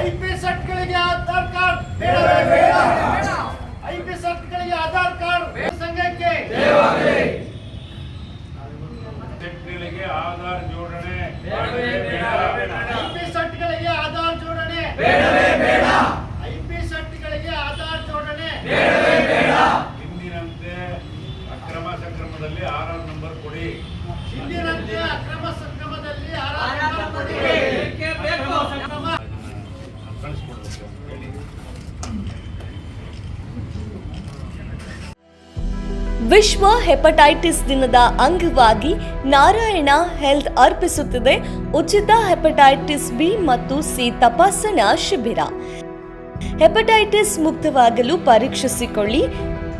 I P ಸೆಟ್ಗಳಿಗೆ Aadhaar card. ಬೇಡ I P ಸೆಟ್ಗಳಿಗೆ ಆಧಾರ್ ಕಾರ್ಡ್. ಸಂಘಕ್ಕೆ. ಸೆಟ್ಗಳಿಗೆ ಆಧಾರ್ ಜೋಡಣೆ. ಐ ಪಿ ಸೆಟ್ಗಳಿಗೆ ಆಧಾರ್ ಜೋಡಣೆ. ಐ ಪಿ ಸೆಟ್ಗಳಿಗೆ ಆಧಾರ್ ಜೋಡಣೆ. ಹಿಂದಿನಂತೆ ಅಕ್ರಮ ಸಂಕ್ರಮದಲ್ಲಿ ಆರ್ ಆರ್ ನಂಬರ್ ಕೊಡಿ. ಹಿಂದಿನಂತೆ ಅಕ್ರಮ ಸಂಕ್ರಮದಲ್ಲಿ ಆಧಾರ್ ನಂಬರ್ ಕೊಡಿ. ವಿಶ್ವ ಹೆಪಟೈಟಿಸ್ ದಿನದ ಅಂಗವಾಗಿ ನಾರಾಯಣ ಹೆಲ್ತ್ ಅರ್ಪಿಸುತ್ತಿದೆ. ಉಚಿತ ಹೆಪಟೈಟಿಸ್ ಬಿ ಮತ್ತು ಸಿ ತಪಾಸಣಾ ಶಿಬಿರ. ಹೆಪಟೈಟಿಸ್ ಮುಕ್ತವಾಗಲು ಪರೀಕ್ಷಿಸಿಕೊಳ್ಳಿ.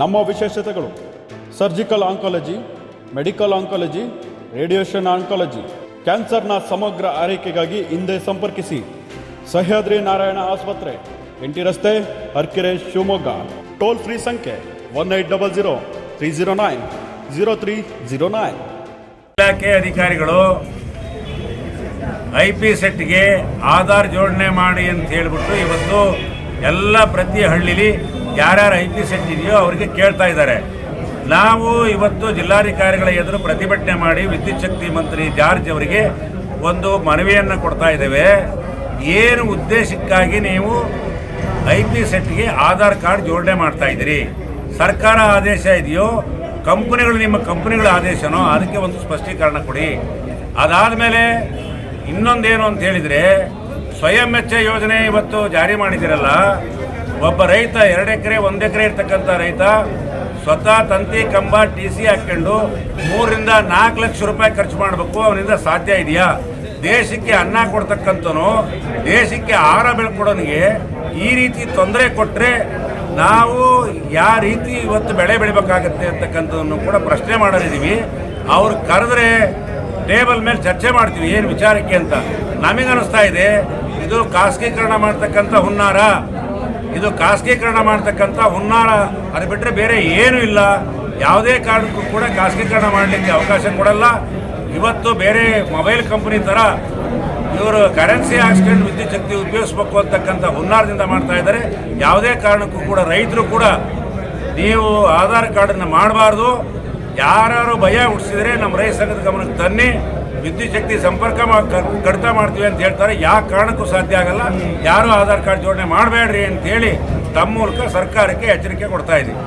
ನಮ್ಮ ವಿಶೇಷತೆಗಳು. Surgical oncology medical oncology radiation oncology ಕ್ಯಾನ್ಸರ್ನ ಸಮಗ್ರ ಆರೈಕೆಗಾಗಿ ಹಿಂದೆ ಸಂಪರ್ಕಿಸಿ. ಸಹ್ಯಾದ್ರಿ ನಾರಾಯಣ ಆಸ್ಪತ್ರೆ, ಎಂಟಿ ರಸ್ತೆ ಹರ್ಕೆರೆ ಶಿವಮೊಗ್ಗ. ಟೋಲ್ ಫ್ರೀ ಸಂಖ್ಯೆ one eight double zero three zero nine zero three zero nine ಇಲಾಖೆ ಅಧಿಕಾರಿಗಳು ಐ ಪಿ ಸೆಟ್ಗೆ ಆಧಾರ್ ಜೋಡಣೆ ಮಾಡಿ ಅಂತ ಹೇಳ್ಬಿಟ್ಟು ಇವತ್ತು ಎಲ್ಲ ಪ್ರತಿ ಹಳ್ಳಿಲಿ ಯಾರ್ಯಾರು ಐ ಪಿ ಸೆಟ್ ಇದೆಯೋ ಅವರಿಗೆ ಕೇಳ್ತಾ ಇದ್ದಾರೆ. ನಾವು ಇವತ್ತು ಜಿಲ್ಲಾಧಿಕಾರಿಗಳ ಎದುರು ಪ್ರತಿಭಟನೆ ಮಾಡಿ ವಿದ್ಯುತ್ ಶಕ್ತಿ ಮಂತ್ರಿ ಜಾರ್ಜ್ ಅವರಿಗೆ ಒಂದು ಮನವಿಯನ್ನು ಕೊಡ್ತಾ ಇದ್ದೇವೆ. ಏನು ಉದ್ದೇಶಕ್ಕಾಗಿ ನೀವು ಐ ಪಿ ಸೆಟ್ಗೆ ಆಧಾರ್ ಕಾರ್ಡ್ ಜೋಡಣೆ ಮಾಡ್ತಾ ಇದ್ದೀರಿ? ಸರ್ಕಾರ ಆದೇಶ ಇದೆಯೋ, ಕಂಪನಿಗಳು ನಿಮ್ಮ ಕಂಪ್ನಿಗಳ ಆದೇಶನೋ ಅದಕ್ಕೆ ಒಂದು ಸ್ಪಷ್ಟೀಕರಣ ಕೊಡಿ. ಅದಾದ ಮೇಲೆ ಇನ್ನೊಂದೇನು ಅಂತ ಹೇಳಿದರೆ ಸ್ವಯಂ ಯೋಜನೆ ಇವತ್ತು ಜಾರಿ ಮಾಡಿದಿರಲ್ಲ ಒಬ್ಬ ರೈತ ಎರಡು ಎಕರೆ, ಒಂದು ಎಕರೆ ಇರ್ತಕ್ಕಂಥ ರೈತ ಸ್ವತಃ ತಂತಿ, ಕಂಬ, ಟಿ ಸಿ ಹಾಕ್ಕೊಂಡು ಮೂರರಿಂದ ನಾಲ್ಕು ಲಕ್ಷ ರೂಪಾಯಿ ಖರ್ಚು ಮಾಡಬೇಕು, ಅವನಿಂದ ಸಾಧ್ಯ ಇದೆಯಾ? ದೇಶಕ್ಕೆ ಅನ್ನ ಕೊಡ್ತಕ್ಕಂಥನು ದೇಶಕ್ಕೆ ಆಹಾರ ಬೆಳ್ಕೊಡೋನಿಗೆ ಈ ರೀತಿ ತೊಂದರೆ ಕೊಟ್ಟರೆ ನಾವು ಯಾವ ರೀತಿ ಇವತ್ತು ಬೆಳೆ ಬೆಳಿಬೇಕಾಗತ್ತೆ ಅಂತಕ್ಕಂಥದ್ದನ್ನು ಕೂಡ ಪ್ರಶ್ನೆ ಮಾಡೋರಿದ್ದೀವಿ. ಅವ್ರು ಕರೆದ್ರೆ ಟೇಬಲ್ ಮೇಲೆ ಚರ್ಚೆ ಮಾಡ್ತೀವಿ, ಏನು ವಿಚಾರಕ್ಕೆ ಅಂತ. ನಮಗನ್ನಿಸ್ತಾ ಇದೆ, ಇದು ಖಾಸಗೀಕರಣ ಮಾಡ್ತಕ್ಕಂಥ ಹುನ್ನಾರ. ಇದು ಖಾಸಗೀಕರಣ ಮಾಡ್ತಕ್ಕಂಥ ಹುನ್ನಾರ, ಅದು ಬಿಟ್ಟರೆ ಬೇರೆ ಏನೂ ಇಲ್ಲ. ಯಾವುದೇ ಕಾರಣಕ್ಕೂ ಕೂಡ ಖಾಸಗೀಕರಣ ಮಾಡಲಿಕ್ಕೆ ಅವಕಾಶ ಕೊಡಲ್ಲ. ಇವತ್ತು ಬೇರೆ ಮೊಬೈಲ್ ಕಂಪನಿ ಥರ ಇವರು ಕರೆನ್ಸಿ ಆಕ್ಸಿಡೆಂಟ್ ವಿದ್ಯುತ್ ಶಕ್ತಿ ಉಪಯೋಗಿಸ್ಬೇಕು ಅಂತಕ್ಕಂಥ ಹುನ್ನಾರದಿಂದ ಮಾಡ್ತಾ ಇದ್ದಾರೆ. ಯಾವುದೇ ಕಾರಣಕ್ಕೂ ಕೂಡ ರೈತರು ಕೂಡ ನೀವು ಆಧಾರ್ ಕಾರ್ಡನ್ನು ಮಾಡಬಾರ್ದು. ಯಾರು ಭಯ ಹುಟ್ಟಿಸಿದರೆ ನಮ್ಮ ರೈತ ಸಂಘದ ಗಮನಕ್ಕೆ ತನ್ನಿ. ವಿದ್ಯುತ್ ಶಕ್ತಿ ಸಂಪರ್ಕ ಕಡಿತ ಮಾಡ್ತೀವಿ ಅಂತ ಹೇಳ್ತಾರೆ. ಯಾವ ಕಾರಣಕ್ಕೂ ಸಾಧ್ಯ ಆಗಲ್ಲ. ಯಾರು ಆಧಾರ್ ಕಾರ್ಡ್ ಜೋಡಣೆ ಮಾಡಬೇಡ್ರಿ ಅಂತೇಳಿ ತಮ್ಮ ಮೂಲಕ ಸರ್ಕಾರಕ್ಕೆ ಎಚ್ಚರಿಕೆ ಕೊಡ್ತಾ ಇದ್ದೀವಿ.